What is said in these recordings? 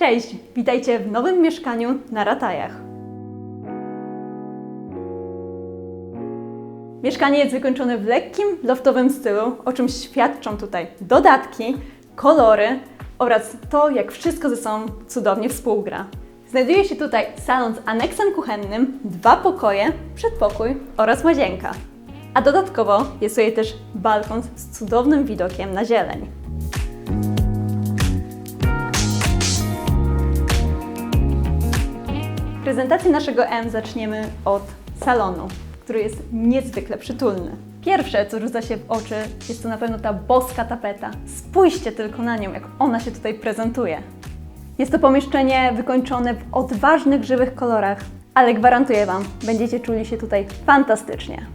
Cześć, witajcie w nowym mieszkaniu na Ratajach. Mieszkanie jest wykończone w lekkim, loftowym stylu, o czym świadczą tutaj dodatki, kolory oraz to, jak wszystko ze sobą cudownie współgra. Znajduje się tutaj salon z aneksem kuchennym, dwa pokoje, przedpokój oraz łazienka. A dodatkowo jest tutaj też balkon z cudownym widokiem na zieleń. Prezentację naszego M zaczniemy od salonu, który jest niezwykle przytulny. Pierwsze, co rzuca się w oczy, jest to na pewno ta boska tapeta. Spójrzcie tylko na nią, jak ona się tutaj prezentuje. Jest to pomieszczenie wykończone w odważnych, żywych kolorach, ale gwarantuję Wam, będziecie czuli się tutaj fantastycznie.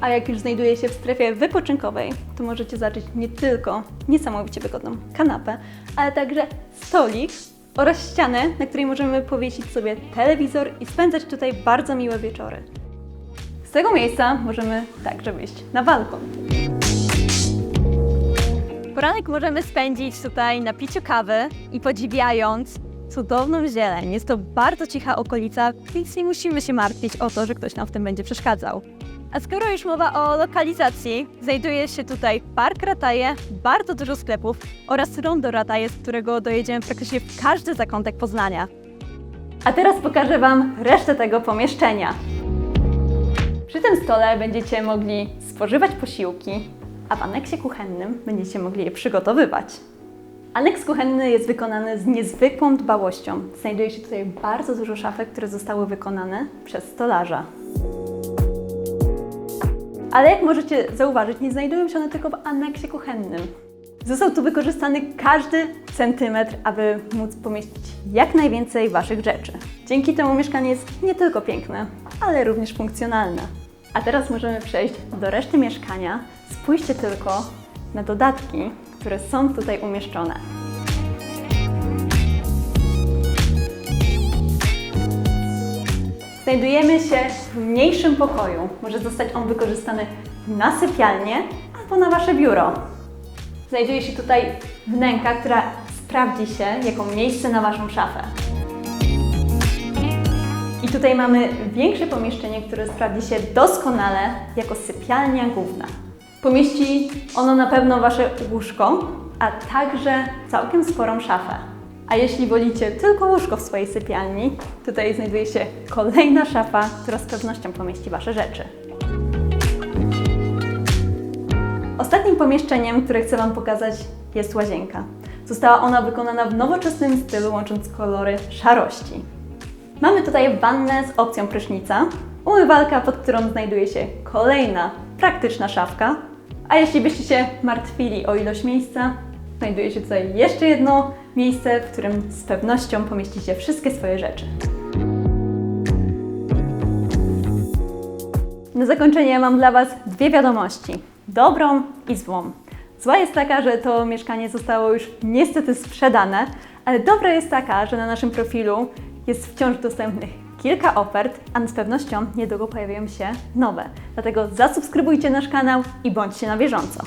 A jak już znajduje się w strefie wypoczynkowej, to możecie zobaczyć nie tylko niesamowicie wygodną kanapę, ale także stolik oraz ścianę, na której możemy powiesić sobie telewizor i spędzać tutaj bardzo miłe wieczory. Z tego miejsca możemy także wyjść na balkon. Poranek możemy spędzić tutaj na piciu kawy i podziwiając cudowną zieleń. Jest to bardzo cicha okolica, więc nie musimy się martwić o to, że ktoś nam w tym będzie przeszkadzał. A skoro już mowa o lokalizacji, znajduje się tutaj Park Rataje, bardzo dużo sklepów oraz rondo Rataje, z którego dojedziemy praktycznie w każdy zakątek Poznania. A teraz pokażę Wam resztę tego pomieszczenia. Przy tym stole będziecie mogli spożywać posiłki, a w aneksie kuchennym będziecie mogli je przygotowywać. Aneks kuchenny jest wykonany z niezwykłą dbałością. Znajduje się tutaj bardzo dużo szafek, które zostały wykonane przez stolarza. Ale jak możecie zauważyć, nie znajdują się one tylko w aneksie kuchennym. Został tu wykorzystany każdy centymetr, aby móc pomieścić jak najwięcej Waszych rzeczy. Dzięki temu mieszkanie jest nie tylko piękne, ale również funkcjonalne. A teraz możemy przejść do reszty mieszkania. Spójrzcie tylko na dodatki, które są tutaj umieszczone. Znajdujemy się w mniejszym pokoju. Może zostać on wykorzystany na sypialnię albo na Wasze biuro. Znajduje się tutaj wnęka, która sprawdzi się jako miejsce na Waszą szafę. I tutaj mamy większe pomieszczenie, które sprawdzi się doskonale jako sypialnia główna. Pomieści ono na pewno Wasze łóżko, a także całkiem sporą szafę. A jeśli wolicie tylko łóżko w swojej sypialni, tutaj znajduje się kolejna szafa, która z pewnością pomieści Wasze rzeczy. Ostatnim pomieszczeniem, które chcę Wam pokazać, jest łazienka. Została ona wykonana w nowoczesnym stylu, łącząc kolory szarości. Mamy tutaj wannę z opcją prysznica, umywalka, pod którą znajduje się kolejna praktyczna szafka, a jeśli byście się martwili o ilość miejsca, znajduje się tutaj jeszcze jedno miejsce, w którym z pewnością pomieścicie wszystkie swoje rzeczy. Na zakończenie mam dla Was dwie wiadomości: dobrą i złą. Zła jest taka, że to mieszkanie zostało już niestety sprzedane, ale dobra jest taka, że na naszym profilu jest wciąż dostępnych kilka ofert, a z pewnością niedługo pojawią się nowe. Dlatego zasubskrybujcie nasz kanał i bądźcie na bieżąco.